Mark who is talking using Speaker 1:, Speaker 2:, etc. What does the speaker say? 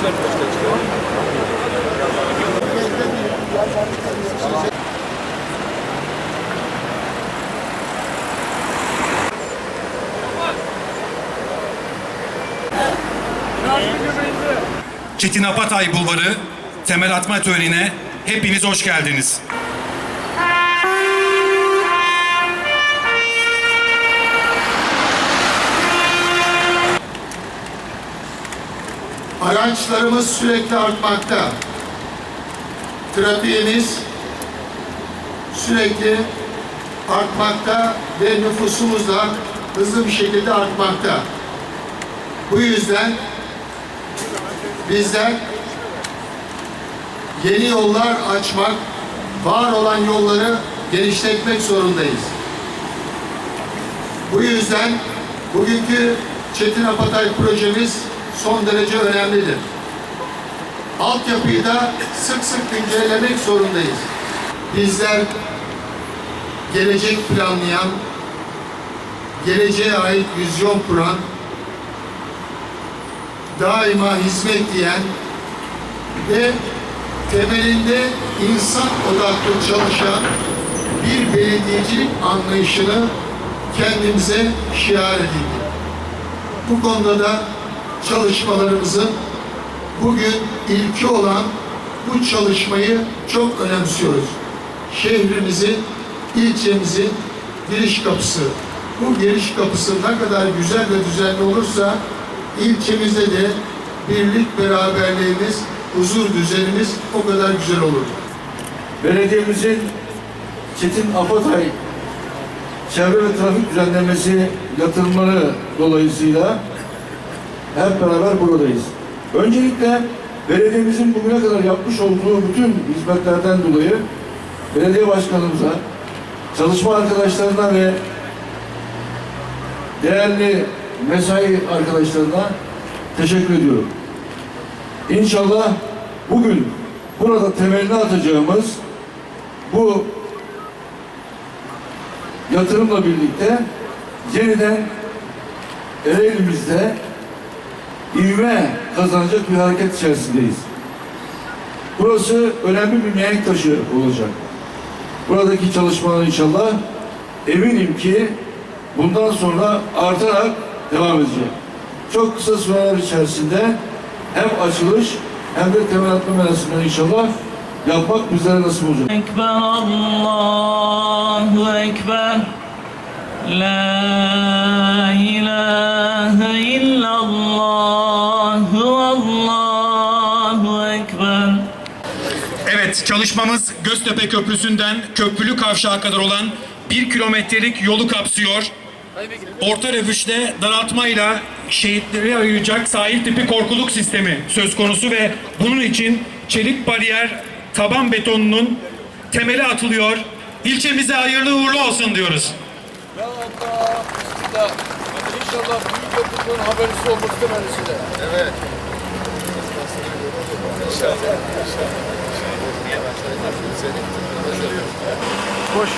Speaker 1: Çıkar başkan çıkar. Çetin Apatay Bulvarı temel atma törenine hepiniz hoş geldiniz.
Speaker 2: Araçlarımız sürekli artmakta. Trafiğimiz sürekli artmakta ve nüfusumuz da hızlı bir şekilde artmakta. Bu yüzden bizler yeni yollar açmak, var olan yolları genişletmek zorundayız. Bu yüzden bugünkü Çetin Apatay projemiz son derece önemlidir. Altyapıyı da sık sık güncellemek zorundayız. Bizler gelecek planlayan, geleceğe ait vizyon kuran, daima hizmet diyen ve temelinde insan odaklı çalışan bir belediyecilik anlayışını kendimize şiar edindik. Bu konuda da çalışmalarımızın bugün ilki olan bu çalışmayı çok önemsiyoruz. Şehrimizin, ilçemizin giriş kapısı. Bu giriş kapısı ne kadar güzel ve düzenli olursa ilçemizde de birlik beraberliğimiz, huzur düzenimiz o kadar güzel olur.
Speaker 3: Belediyemizin Çetin Apatay çevre ve trafik düzenlemesi yatırımları dolayısıyla hep beraber buradayız. Öncelikle belediyemizin bugüne kadar yapmış olduğu bütün hizmetlerden dolayı belediye başkanımıza, çalışma arkadaşlarına ve değerli mesai arkadaşlarına teşekkür ediyorum. İnşallah bugün burada temelini atacağımız bu yatırımla birlikte yeniden Ereğli'mizde ivme kazanacak bir hareket içerisindeyiz. Burası önemli bir mihenk taşı olacak. Buradaki çalışmalar inşallah eminim ki bundan sonra artarak devam edecek. Çok kısa süreler içerisinde hem açılış hem de temel atma merasimleri inşallah yapmak bizlere nasip olacak.
Speaker 4: Ekber Allahu Ekber La ilahe illallah
Speaker 1: Evet çalışmamız Göztepe Köprüsü'nden Köprülü Kavşağı kadar olan bir kilometrelik yolu kapsıyor. Orta refüjde daraltmayla şehitleri ayıracak sahil tipi korkuluk sistemi söz konusu ve bunun için çelik bariyer taban betonunun temeli atılıyor. İlçemize hayırlı uğurlu olsun diyoruz.
Speaker 5: Ya Allah, Bismillah. İnşallah büyük köprünün haberisi olmak istememesi de. Evet. İnşallah. İnşallah. Koş.